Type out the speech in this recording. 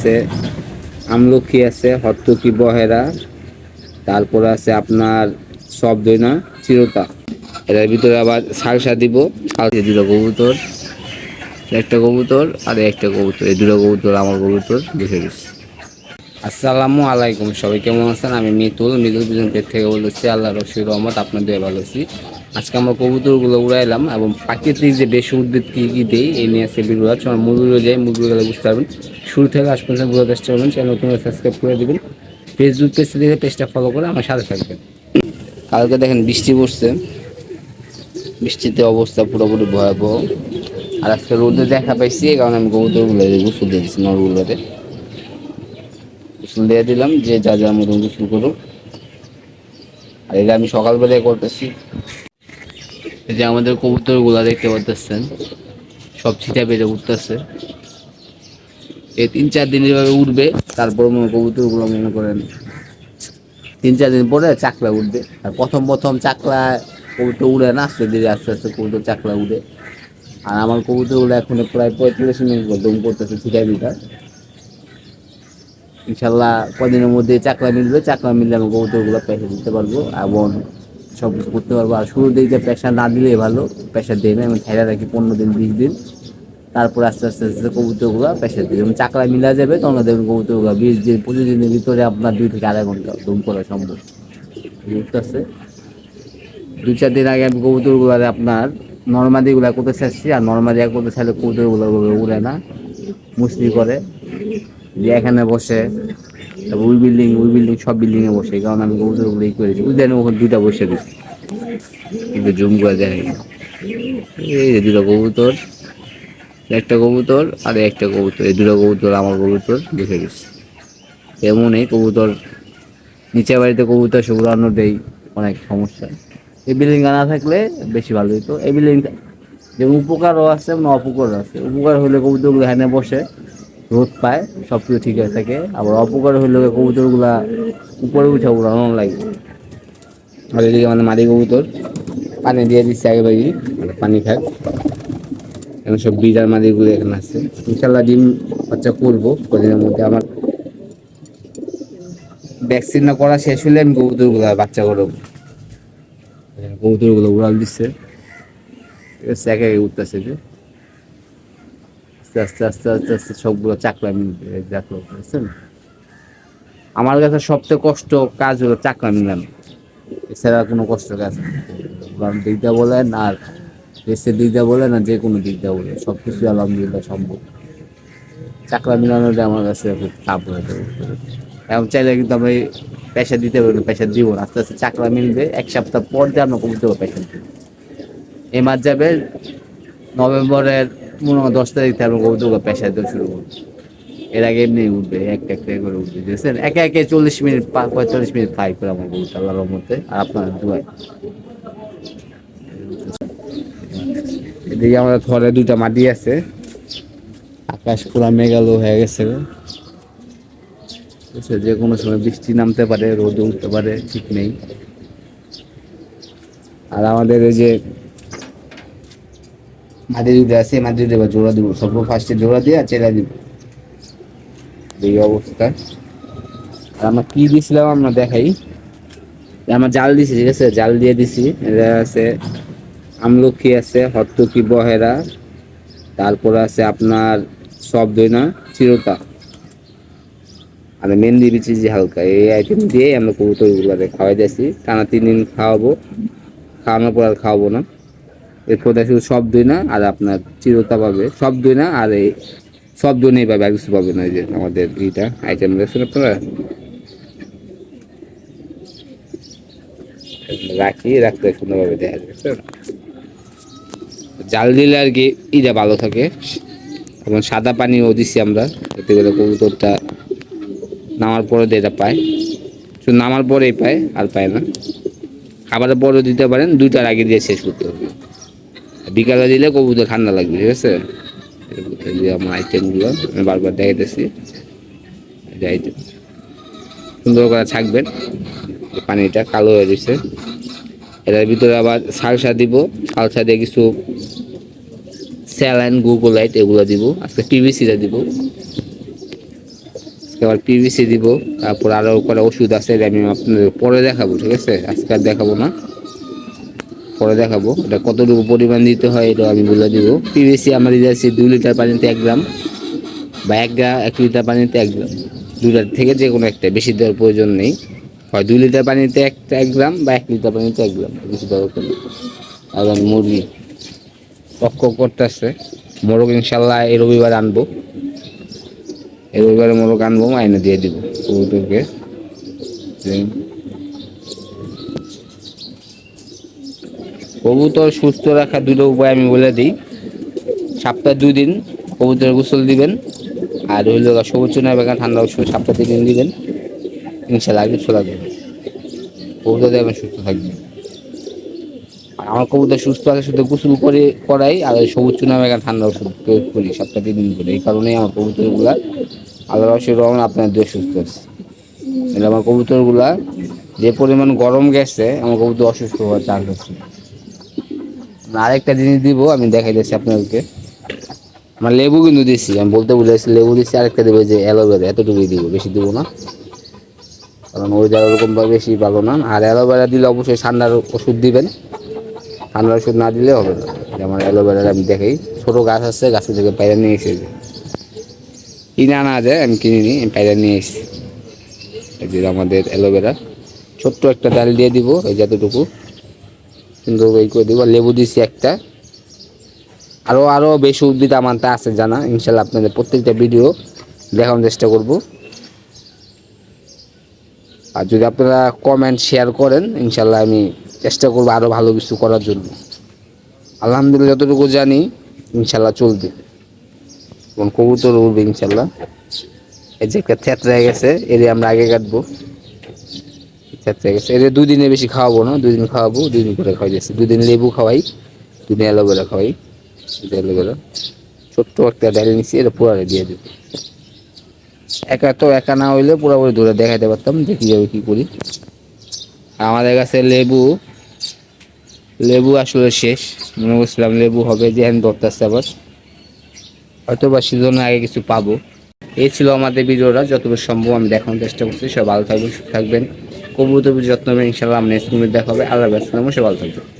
আছে, আমলকি আছে হত্তকি বহেরা। তারপর আছে আপনার সব দইনা, চিরতা। এটার ভিতরে আবার সালসা দিব। সালসা দিল কবুতর, একটা কবুতর আর একটা কবুতর। এই দুটো কবুতর আমার কবুতর বসে গেছে আসসালামু আলাইকুম, সবাই কেমন আছেন? আমি মিতুল। মিতুল পিছন পেট থেকে বলেছি আল্লাহ রশির রহমত আপনাদের ভালো আছি। আজকে আমরা কবুতরগুলো উড়াইলাম এবং প্রাকৃতিক যে বেশি উদ্ভিদ কী কী দেই, এই নিয়ে আজকে ভিডিও আছে। আমার মুরগিগুলো যাই, মুরগিগুলো বুঝতে পারবেন। শুরু থেকে আজ পর্যন্ত বোঝার চেষ্টা করবেন। চ্যানেল নতুন সাবস্ক্রাইব করে দেবেন। ফেসবুক পেজ থেকে পেজটা ফলো করে আমার সাথে থাকবেন। কালকে দেখেন বৃষ্টি পড়ছে। বৃষ্টিতে অবস্থা পুরোপুরি ভয়াবহ। আর আজকে রোদে দেখা পাইছি, এই কারণে আমি কবুতরগুলো গোসল দিয়ে দিচ্ছি নরগুলোতে। গোসল দিয়ে দিলাম, যে যা যা মতন গোসল করুক। আর এটা আমি সকালবেলায় করতেছি। এই যে আমাদের কবুতরগুলা দেখতে পাচ্ছেন সব ছিটা বেড়ে উঠতেছে। এই তিন চার দিন এভাবে উঠবে, তারপর মনে কবুতরগুলো মনে করেন তিন চার দিন পরে চাকলা উঠবে। আর প্রথম প্রথম চাকলা কবুতর উড়ে না, আস্তে ধীরে আস্তে আস্তে কবুতর চাকলা উঠে আর আমার কবুতরগুলো এখন প্রায় পঁয়ত্রিশ মিনিট দম করতেছে ছিটা বিটা ইনশাল্লাহ কদিনের মধ্যে চাকলা মিলবে, চাকলা মিললে আমি কবুতরগুলো পেশা দিতে পারব এবং সব কিছু করতে পারব। আর শুরুর দিকে প্রেশার না দিলেই ভালো প্রেশার না আমি ঠাইরা রাখি পনেরো দিন, বিশ দিন। তারপর আস্তে আস্তে আস্তে কবুতরগুলো প্রেশার দিই যখন চাকলা মিলা যাবে, তখন দেখবেন কবুতরগুলো বিশ দিন, পঁচিশ দিনের ভিতরে আপনার দুই থেকে আড়াই ঘণ্টা দম করা সম্ভব। বুঝতেছে? দু চার দিন আগে আমি কবুতরগুলো আপনার নর্মাদিগুলো করতে চাচ্ছি, আর নর্মাদি করতে চাইলে কবুতরগুলো উড়ে না মুসলি করে। যে এখানে বসে তারপর ওই বিল্ডিং ওই বিল্ডিং সব বিল্ডিং এ বসে কারণে আমি কবুতরগুলো ই করেছি। ওই দেন ওখানে দুইটা বসে দিচ্ছি কিন্তু জুম করে দেখে এই যে দুটো কবুতর, একটা কবুতর আর একটা কবুতর। এই দুটো কবুতর আমার কবুতর দেখে গেছে। এমনই কবুতর নিচে বাড়িতে কবুতর সে উড়ানোটাই অনেক সমস্যা। এই বিল্ডিং না থাকলে বেশি ভালো হতো এই বিল্ডিং যে উপকারও আছে এবং অপকারও আছে। উপকার হলে কবুতরগুলো হ্যানে বসে। রোদ পায় সব কিছু ঠিক হয়ে থাকে। আবার অপকার হলে কবুতরগুলা উপরে উঠে উড়ানো লাগে। আর এদিকে মানে মাদি কবুতর, পানি দিয়ে দিচ্ছে আগে বাড়ি মানে পানি খায়। এখন সব বিজার মাদিগুলো এখানে আছে। ইনশাল্লাহ ডিম বাচ্চা করব, কদিনের মধ্যে আমার ভ্যাকসিন না করা শেষ হলে আমি কবুতরগুলো বাচ্চা করব। কবুতরগুলো উড়াল দিচ্ছে। ঠিক আছে উঠতেছে যে। আস্তে আস্তে আস্তে আস্তে আস্তে সবগুলো চাকলা মিলবে এই বুঝছেন? আমার কাছে সবচেয়ে কষ্ট কাজ হলো চাকলা মিলানো এছাড়া কোনো কষ্ট কাজ দিকটা বলেন আর রেসের দিকটা বলেন আর যে কোনো দিকটা বলেন সব কিছু আলহামদুলিল্লাহ সম্ভব। চাকলা মিলানোটা আমার কাছে খুব চাপ হয়ে এখন চাইলে কিন্তু আমি পেশা দিতে পারব পেশা দিব না। আস্তে আস্তে চাকলা মিলবে এক সপ্তাহ পর যে আমরা কবুতর পেশা দিব এই মাস যাবে, নভেম্বরের মনে হয় দশ তারিখ থেকে আমরা পেশা দিতে শুরু করব এর আগে এমনি উঠবে, এক একটা করে উঠবে, বুঝছেন? একে একে চল্লিশ মিনিট পঁয়তাল্লিশ মিনিট ফাই করে আমার কবুতর আল্লাহর মধ্যে আর আপনার দুয়ায় এদিকে আমাদের ঘরে দুইটা মাটি আছে। আকাশ পুরা মেঘালো হয়ে গেছে যে কোনো সময় বৃষ্টি নামতে পারে রোদ উঠতে পারে, ঠিক নেই। আর আমাদের এই যে মাটি দুটো আছে মাটি দুটো এবার জোড়া দিব সর্ব ফার্স্টে জোড়া দিয়ে আর চেলা দিব। এই অবস্থা। আর আমরা কি দিছিলাম আমরা দেখাই। আমরা জাল দিছি, ঠিক আছে? জাল দিয়ে দিছি। এটা আছে আমলকি, আছে হত্তকি বহেরা। তারপর আছে আপনার সব দইনা চিরতা আর মেহেন্দি বিচি যে হালকা, এই আইটেম দিয়ে আমরা কবুতরগুলোকে খাওয়াই দিয়েছি। টানা তিন দিন খাওয়াবো। খাওয়ানোর পর আর খাওয়াবো না। এরপর দেখি শুধু সব দই না, আর আপনার চিরতা পাবে। সব দই না, আর এই সব দই নেই পাবে আর কিছু পাবে না, এই যে আমাদের এইটা আইটেম দেখছেন আপনারা? রাখি, রাখতে সুন্দরভাবে দেখা যাচ্ছে জাল দিলে আর কি ইটা ভালো থাকে। এবং সাদা পানিও দিছি আমরা, এতে করে কবুতরটা নামার পরে এটা পায়। শুধু নামার পরেই পায়, আর পায় না। খাবারের পরেও দিতে পারেন, দুইটার আগে দিয়ে শেষ করতে হবে। বিকালে দিলে কবুতর ঠান্ডা লাগবে, ঠিক আছে? আমার আইটেমগুলো আমি বারবার দেখাইতেছি। এই যে আইটেম সুন্দর করে থাকবেন পানিটা কালো হয়ে গেছে। এটার ভিতরে আবার সালসা দিব। সালসা দিয়ে কিছু স্যালাইন গুগোলাইট এগুলো দিব। আজকে পিভিসিটা দিব। আজকে আবার পিভিসি দিব। তারপর আরও কটা ওষুধ আছে আমি আপনাদের পরে দেখাবো, ঠিক আছে? আজকে আর দেখাবো না। পরে দেখাবো। এটা কতটুকু পরিমাণ দিতে হয়, এটা আমি বলে দিব। পিভিসি আমরা দিয়েছি দুই লিটার পানিতে এক গ্রাম বা এক গ্রাম এক লিটার পানিতে এক গ্রাম। দুটার থেকে যে কোনো একটা, বেশি দেওয়ার প্রয়োজন নেই। হয় দুই লিটার পানিতে একটা এক গ্রাম বা এক লিটার পানিতে এক গ্রাম, বেশি দেওয়ার নেই। আর মুরগি পক্ষ করতেছে। মোরগ ইনশাল্লাহ এই রবিবার আনব। এই রবিবারে মোরগ আনব আইনে দিয়ে দিব। কবুতরকে কবুতর সুস্থ রাখা দুটো উপায় আমি বলে দিই। সপ্তাহে দুই দিন কবুতর গোসল দিবেন। আর হইল সবুজ চুনা বেগা ঠান্ডা ওষুধ সপ্তাহে তিন দিন দিবেন। ইনশাল্লাহ আর কিছু লাগবে না। কবুতর দেখবেন সুস্থ থাকবে আর আমার কবুতর সুস্থ আছে শুধু গোসল করে, করাই, আর ওই সবুজ চুনা বেগা ঠান্ডা ওষুধ প্রয়োগ করি, সপ্তাহে তিন দিন করে। এই কারণেই আমার কবুতরগুলা আল্লাহ রসের রহমান আপনার দিয়ে সুস্থ আছে। আমার কবুতরগুলা যে পরিমাণ গরম গেছে, আমার কবুতর অসুস্থ হওয়ার চান্স আছে। আরেকটা জিনিস দিব, আমি দেখাই দিচ্ছি আপনাদেরকে। আমার লেবু কিন্তু দিছি, আমি বলতে ভুলেছি লেবু দিচ্ছি আরেকটা দেবো যে অ্যালোভেরা, এতটুকুই দিব, বেশি দিব না। কারণ ওই জায়গা ওরকম বা বেশি ভালো না, আর অ্যালোভেরা দিলে অবশ্যই ঠান্ডার ওষুধ দিবেন। ঠান্ডার ওষুধ না দিলে হবে না। যে আমার অ্যালোভেরা আমি দেখাই, ছোটো গাছ আছে গাছের থেকে পায়রা নিয়ে এসেছি কিনে আনা যায় আমি কিনিনি আমি পায়রা নিয়ে এসেছি। এই যে আমাদের অ্যালোভেরা। ছোট্ট একটা ডাল দিয়ে দিব, এই যতটুকু সুন্দর এই করে দিব, লেবু দিছি একটা। আরও আরও বেশি উদ্ভিদ আমার আছে, জানা? ইনশাল্লাহ আপনাদের প্রত্যেকটা ভিডিও দেখানোর চেষ্টা করব। আর যদি আপনারা কমেন্ট শেয়ার করেন, ইনশাল্লাহ আমি চেষ্টা করব আরও ভালো কিছু করার জন্য। আলহামদুলিল্লাহ, যতটুকু জানি, ইনশাল্লাহ চলবে। এবং কবুতর উঠবে ইনশাল্লাহ। এই যে একটা থেতরা গেছে এর আমরা আগে কাটবো। থেতরা গেছে। এর দুই দিনে বেশি খাওয়াবো না, দুই দিন খাওয়াবো, দুই দিন করে খাওয়াই যাচ্ছে দুই দিন লেবু খাওয়াই, দুই দিন অ্যালোভেরা খাওয়াই অ্যালোভেরা। ছোট্ট একটা ডাল নিচ্ছি এটা পুরারে দিয়ে দেবো। একা তো একা না হইলে পুরোপুরি দূরে দেখাইতে পারতাম যে কীভাবে কী করি। আমাদের কাছে লেবু লেবু আসলে শেষ। মনে করছিলাম লেবু হবে যে হ্যান্ড ধরতেছে আবার। হয়তো বা সিজনের আগে কিছু পাবো। এই ছিল আমাদের ভিডিওটা, যতটুকু সম্ভব আমি দেখানোর চেষ্টা করছি। সব ভালো থাকবেন, সুস্থ থাকবেন। কবুতর যত্ন নেবেন ইনশাল্লাহ আমরা নেক্সট দেখা হবে। আল্লাহ ব্যস্ত নমস্কার ভালো থাকবেন।